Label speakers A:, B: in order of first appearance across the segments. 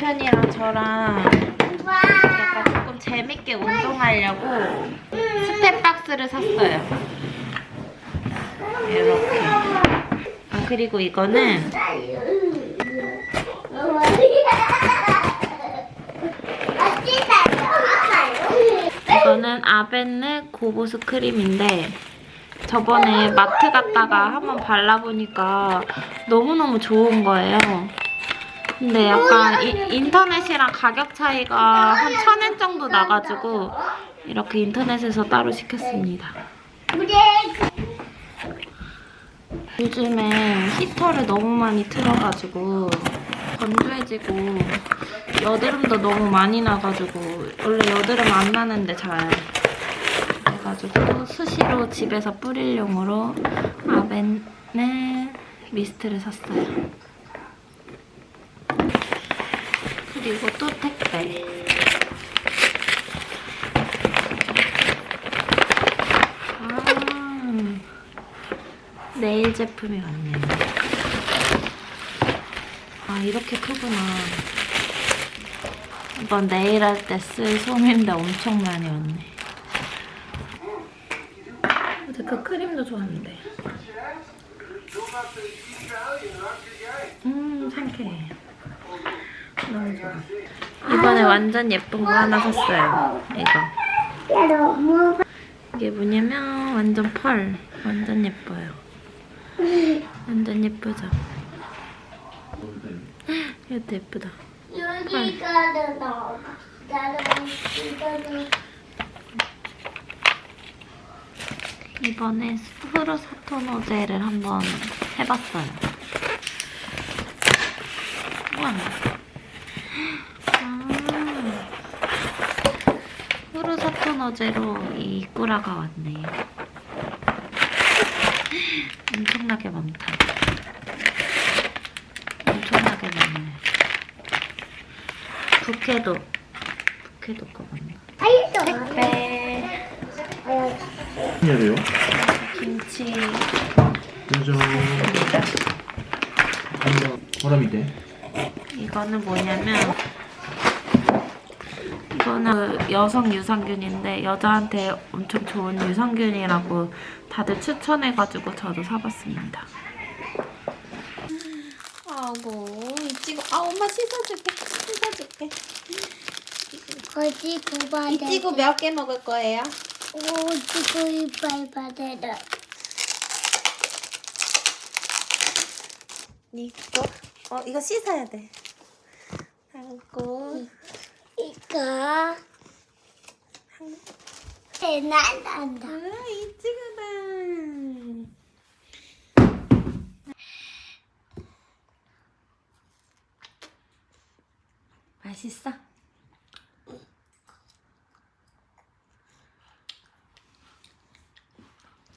A: 남편이랑 저랑 약간 조금 재밌게 운동하려고 스텝박스를 샀어요. 이렇게. 아 그리고 이거는 이거는 아벤느 고보스 크림인데 저번에 마트 갔다가 한번 발라보니까 너무너무 좋은 거예요. 근데 약간 이- 인터넷이랑 가격 차이가 한 천 엔 정도 나가지고 이렇게 인터넷에서 따로 시켰습니다. 요즘에 히터를 너무 많이 틀어가지고 건조해지고 여드름도 너무 많이 나가지고 원래 여드름 안 나는데 잘 그래가지고 수시로 집에서 뿌릴 용으로 아벤의 미스트를 샀어요. 그리고 또 택배. 아, 네일 제품이 왔네요. 아, 이렇게 크구나. 이번 네일 할 때 쓸 솜인데 엄청 많이 왔네. 근데 그 크림도 좋았는데. 음, 상쾌해. 이번에 완전 예쁜 거 하나 샀어요. 이거. 이게 뭐냐면 완전 펄. 완전 예뻐요. 완전 예쁘죠? 이것도 예쁘다. 이번에 프로사토노제를 한번 해봤어요. 우와. 아, 프로사토노제로 이 꾸라가 왔네. 엄청나게 많다. 엄청나게 많네. 부케도, 부케도 거 많네. 택배,
B: 안녕하세요.
A: 김치,
B: 짜잔. 바람이 돼.
A: 이거는 뭐냐면 이거는 그 여성 유산균인데 여자한테 엄청 좋은 유산균이라고 다들 추천해가지고 저도 사봤습니다. 아고 이찌고 아 엄마 씻어줄게 씻어줄게
C: 거지.
A: 이찌고 몇 개 먹을 거예요?
C: 오, 지구 이빨 바데다.
A: 이거 어 이거 씻어야 돼. 하고
C: 이거. 난난다.
A: 아 이찌고다. 맛있어?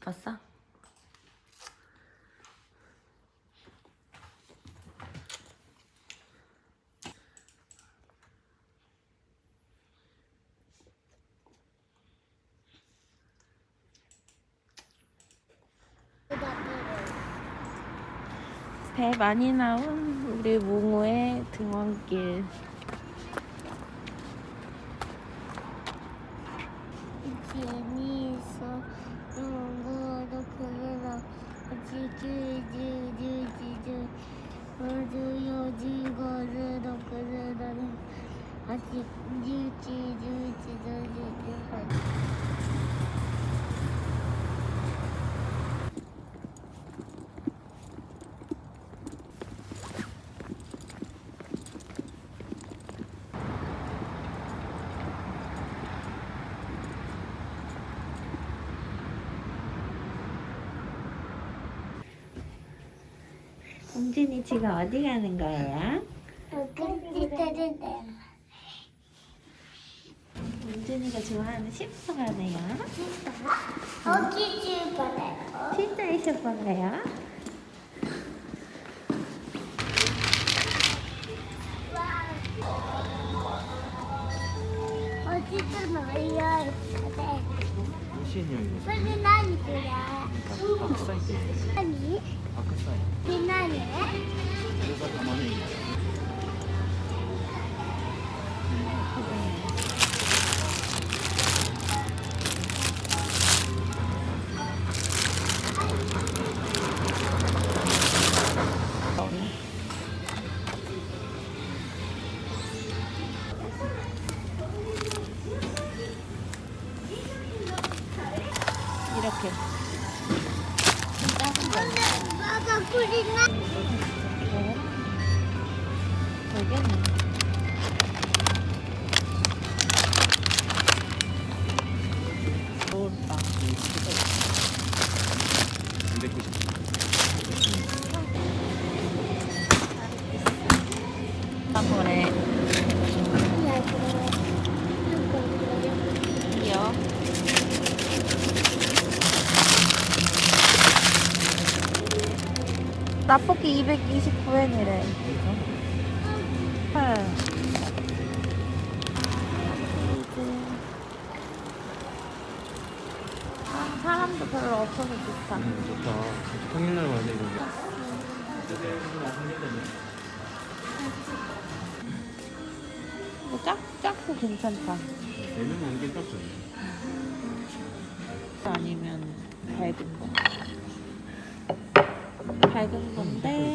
A: 봤어? 배 많이 나온 우리 몽우의 등원길.
C: 재미있어. 농구도 그래서 지지지지지지. 어디 여지 거르도 그러다니. 아직 지지지지지지.
A: 공진이 지금 어디 가는 거예요? 은준이가 좋아하는 슈퍼가네요.
C: 어기 슈퍼래요.
A: 진짜 슈퍼가요?
C: 어디서 놀아요? 그래.
B: 시인형이고.
C: 그게 나니 그래?
B: 박사이지.
C: 아니?
B: 박사이.
C: 그게 나니?
B: 그래서 가
C: 그리나?
A: 이거요? 되겠네. 229엔이래. 헐. 아, 사람도 별로 없어서 좋다.
B: 음, 좋다. 평일날 와야 돼, 이런 게.
A: 뭐 작, 작고 괜찮다.
B: 안긴 딱 좋네.
A: 아니면 밝은 거. 밝은 건데,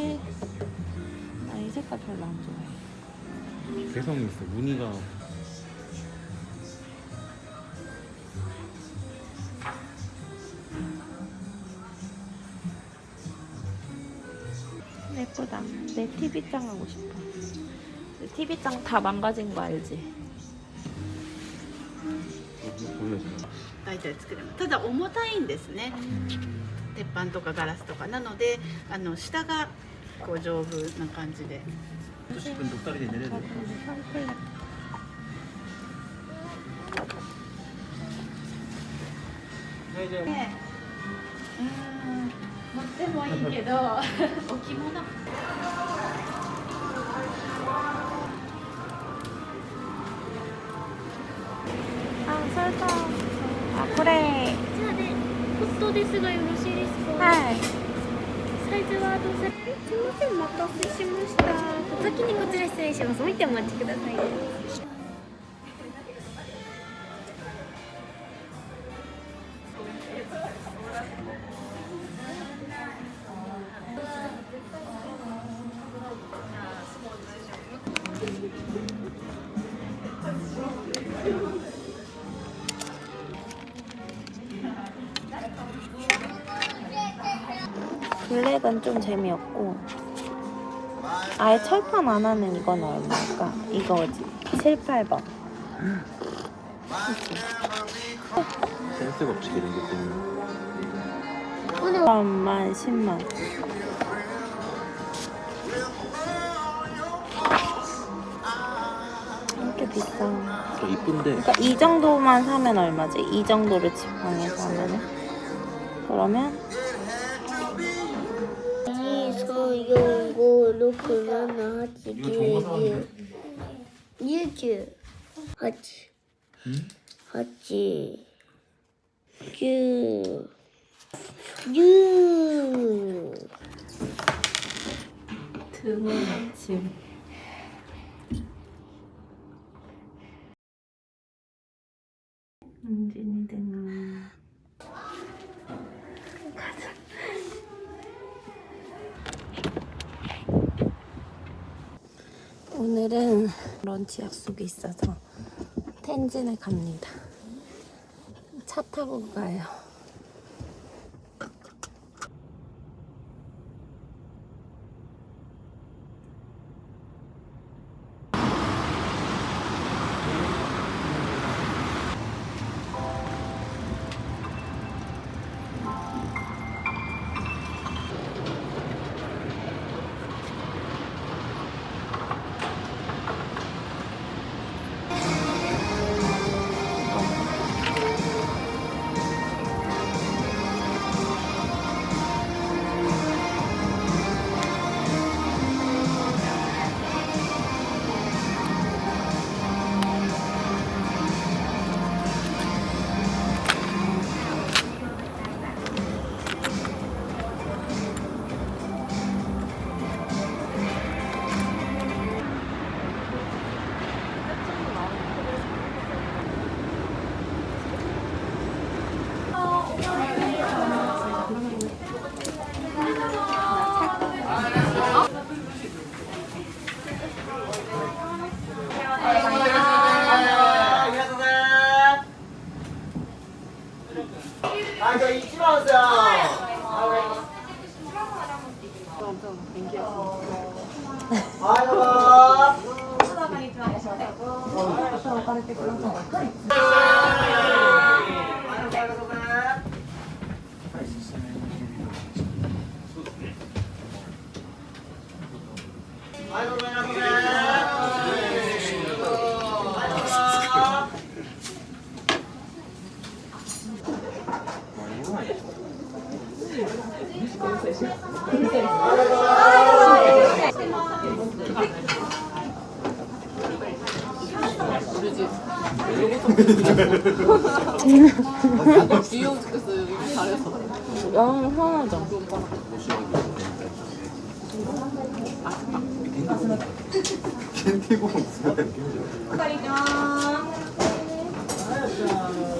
A: 색깔 별로 안 좋아해.
B: 개성이 있어. 무늬가.
A: 예쁘다. 내 TV장 하고 싶어. 내 TV장 다 망가진 거 알지?
B: 보여줘.
D: 大体作れますただ重たいんですね鉄板とかガラスとかなのであの下が 構丈夫な感じで。
B: ト君と二人で寝れ
A: る。大
B: 丈夫。ね、
D: うん、持ってもいいけど、置物。
A: あ、それと、あ、これ。
E: じゃあね、ホットですがよろしいですか？
A: はい。
E: サイズはどうせ。すみません、お待たせしました。お先にこちら失礼します。見てお待ちください。
A: 블랙은 좀 재미없고 아예 철판 안 하는 이건 얼마일까? 이거지 7, 8번
B: 센스가 없지, 이런 것 때문에.
A: 3만 10만 이렇게 비싸
B: 더 이쁜데.
A: 그러니까 이 정도만 사면 얼마지? 이 정도를 지팡해서 하면은 그러면
C: 2, 3, 4, 5, 6, 7, 8, 9, 10. 20. 8. 8. 9. 10.
A: 드문 짐 은진이 등아 오늘은 런치 약속이 있어서 텐진에 갑니다. 차 타고 가요
D: 아,
F: 귀여워 죽겠어요. 잘해서. 아, 야, 편하죠.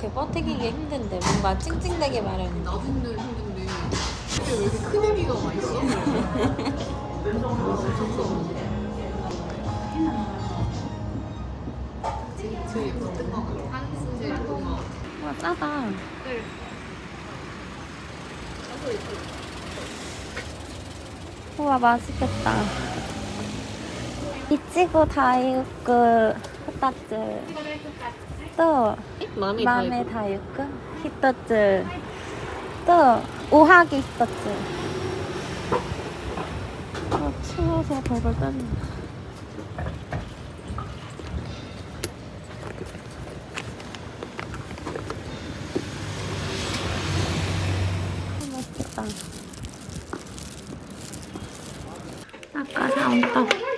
A: 그렇게 버티기가 힘든데 뭔가 찡찡대게 마련인데.
F: 나도 힘들 힘든데 이게 왜 이렇게 큰 애기가 와 있어? 제일 제일 예뻤던 것 같아. 한스 제일 예쁜 것 같아.
A: 와 짜다. 우와 맛있겠다. 이치고 다이우크 후타츠 또
F: 마음이
A: 맘에 다이우크 히토츠 또 오하기 히토츠 아 추워서 벌벌 떨린다. 맛있겠다. 아까 사온 떡.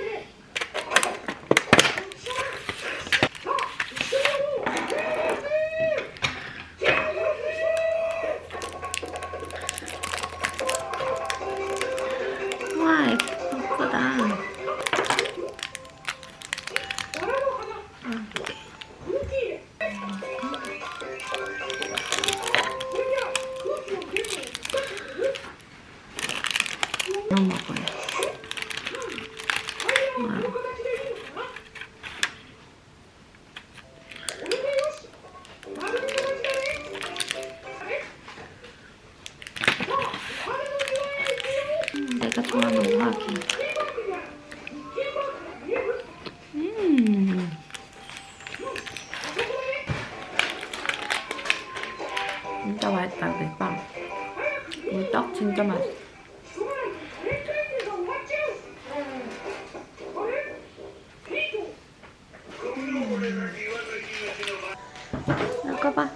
A: 나가봐.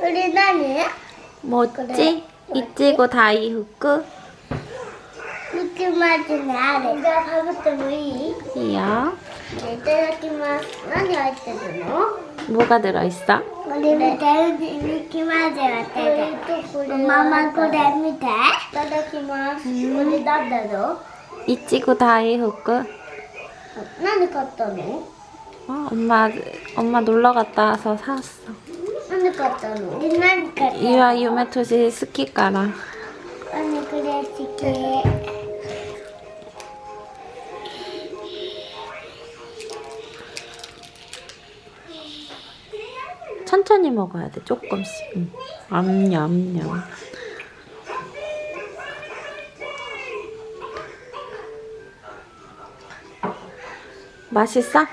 C: 우리 나니?
A: 뭐지? 이치고 다이
C: 후쿠? 이치마지 나래. 이거 밥부터
A: 뭐이?
C: 이요. 이따가키마스.
A: 뭐가 들어있어?
C: 우리는 대운 이치마지 어때? 엄마 고래미대. 이따가키마스. 우리 나도.
A: 이치고 다이 후쿠?
C: 나니 갔다 놓?
A: 어, 엄마 엄마 놀러 갔다 와서 사왔어.
C: 언니 갔잖아. 누나니 갔잖아.
A: 이와 유메토시 스키 가라.
C: 언니 그래 스키.
A: 천천히 먹어야 돼 조금씩. 응. 암냠냠. 맛있어?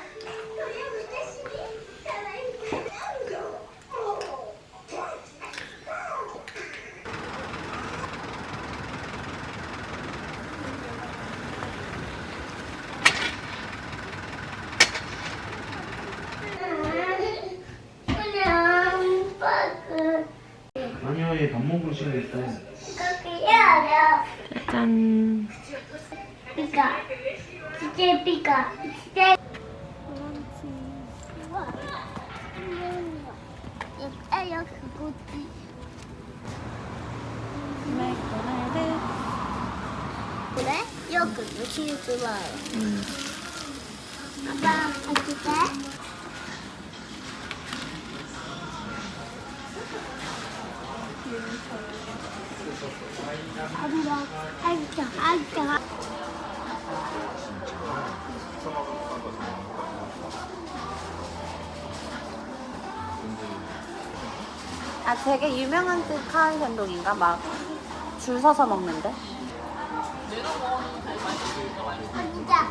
B: 아예 밥 먹을 시간 있어.
A: 짜잔.
C: 피카. 진짜 피카. 진짜. 아, 여기 그거지. 그래? 여기 무슨 좋아요. 아빠, 아
A: 되게 유명한 집 카이센동인가? 막 줄 서서 먹는데?
C: 앉아.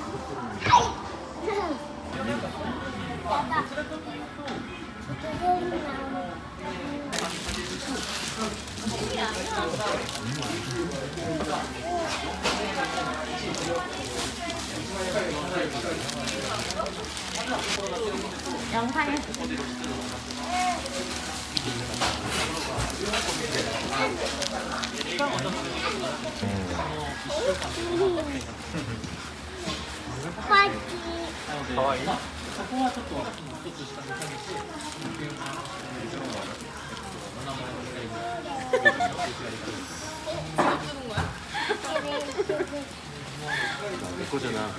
A: 영상에
C: 파티.
B: 내 거잖아.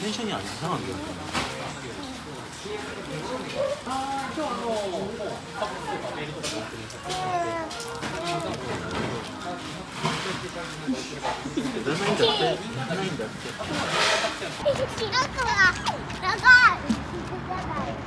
B: 텐션이 안 이상하게. 하나인 데 하나인 데
C: 나가. 나가. 난 괜찮아. 언니, 나가 이제.